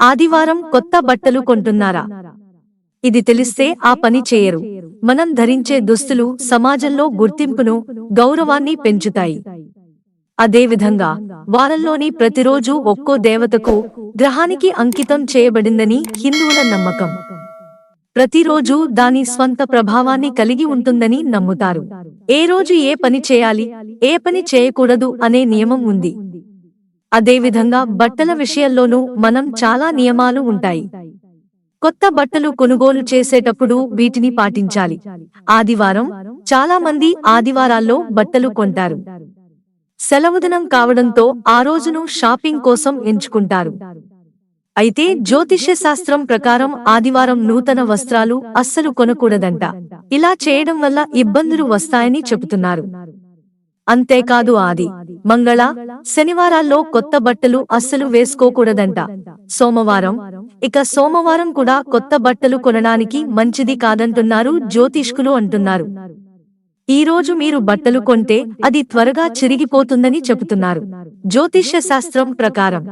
ఆదివారం కొత్త బట్టలు కొంటున్నారా? ఇది తెలిస్తే ఆ పని చేయరు. మనం ధరించే దుస్తులు సమాజంలో గుర్తింపును గౌరవాన్ని పెంచుతాయి. అదేవిధంగా వారంలోని ప్రతిరోజు ఒక్కో దేవతకు గ్రహానికి అంకితం చేయబడిందని హిందువుల నమ్మకం. ప్రతిరోజు దాని స్వంత ప్రభావాన్ని కలిగి ఉంటుందని నమ్ముతారు. ఏ రోజు ఏ పని చేయాలి ఏ పని చేయకూడదు అనే నియమం ఉంది. అదేవిధంగా బట్టల విషయంలోనూ మనం చాలా నియమాలు ఉంటాయి. కొత్త బట్టలు కొనుగోలు చేసేటప్పుడు వీటిని పాటించాలి. ఆదివారం చాలా మంది ఆదివారాల్లో బట్టలు కొంటారు. సెలవుదినం కావడంతో ఆ రోజును షాపింగ్ కోసం ఎంచుకుంటారు. అయితే జ్యోతిష్య శాస్త్రం ప్రకారం ఆదివారం నూతన వస్త్రాలు అస్సలు కొనకూడదంట. ఇలా చేయడం వల్ల ఇబ్బందులు వస్తాయని చెబుతున్నారు. అంతేకాదు ఆది. మంగళ శనివారాల్లో కొత్త బట్టలు అస్సలు వేసుకోకూడదంట. సోమవారం ఇక సోమవారం కూడా కొత్త బట్టలు కొనడానికి మంచిది కాదంటున్నారు జ్యోతిష్కులు అంటున్నారు. ఈ రోజు మీరు బట్టలు కొంటే అది త్వరగా చిరిగిపోతుందని చెబుతున్నారు. జ్యోతిష్య శాస్త్రం ప్రకారం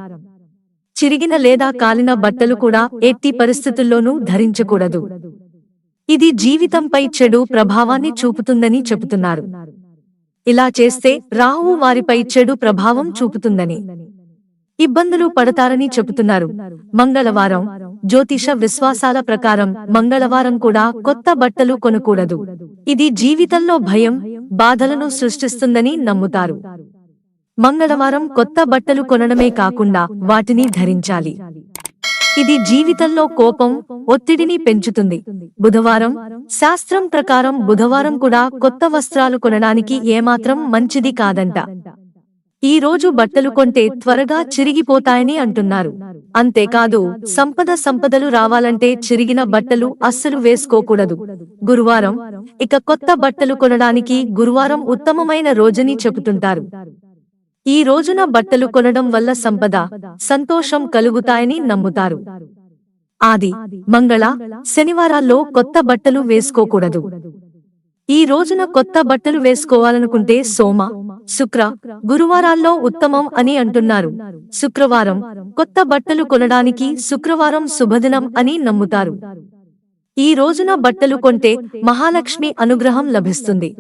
చిరిగిన లేదా కాలిన బట్టలు కూడా ఎట్టి పరిస్థితుల్లోనూ ధరించకూడదు. ఇది జీవితంపై చెడు ప్రభావాన్ని చూపుతుందని చెబుతున్నారు. ఇలా చేస్తే రాహువు వారిపై చెడు ప్రభావం చూపుతుందని. ఇబ్బందులు పడతారని చెబుతున్నారు. మంగళవారం జ్యోతిష విశ్వాసాల ప్రకారం మంగళవారం కూడా కొత్త బట్టలు కొనకూడదు. ఇది జీవితంలో భయం బాధలను సృష్టిస్తుందని నమ్ముతారు. మంగళవారం కొత్త బట్టలు కొనడమే కాకుండా వాటిని ధరించాలి. ఇది జీవితంలో కోపం ఒత్తిడిని పెంచుతుంది. బుధవారం శాస్త్రం ప్రకారం బుధవారం కూడా కొత్త వస్త్రాలు కొనడానికి ఏమాత్రం మంచిది కాదంట. ఈ రోజు బట్టలు కొంటే త్వరగా చిరిగిపోతాయని అంటున్నారు. అంతేకాదు సంపద సంపదలు రావాలంటే చిరిగిన బట్టలు అస్సలు వేసుకోకూడదు. గురువారం ఇక కొత్త బట్టలు కొనడానికి గురువారం ఉత్తమమైన రోజని చెబుతుంటారు. ఈ రోజున బట్టలు కొనడం వల్ల సంపద సంతోషం కలుగుతాయని నమ్ముతారు. ఆది మంగళ శనివారాల్లో కొత్త బట్టలు వేసుకోకూడదు. ఈ రోజున కొత్త బట్టలు వేసుకోవాలనుకుంటే సోమ శుక్ర గురువారాల్లో ఉత్తమం అని అంటున్నారు. శుక్రవారం కొత్త బట్టలు కొనడానికి శుక్రవారం శుభదినం అని నమ్ముతారు. ఈ రోజున బట్టలు కొంటే మహాలక్ష్మి అనుగ్రహం లభిస్తుంది.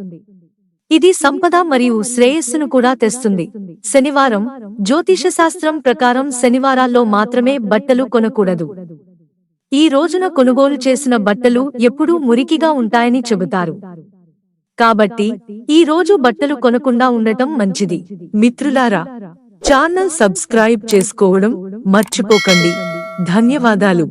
ఇది సంపద మరియు శ్రేయస్సును కూడా తెస్తుంది. శనివారం జ్యోతిష శాస్త్రం ప్రకారం శనివారాల్లో మాత్రమే బట్టలు కొనకూడదు. ఈ రోజున కొనుగోలు చేసిన బట్టలు ఎప్పుడూ మురికిగా ఉంటాయని చెబుతారు. కాబట్టి ఈ రోజు బట్టలు కొనకుండా ఉండటం మంచిది. మిత్రులారా ఛానల్ సబ్స్క్రైబ్ చేసుకోవడం మర్చిపోకండి. ధన్యవాదాలు.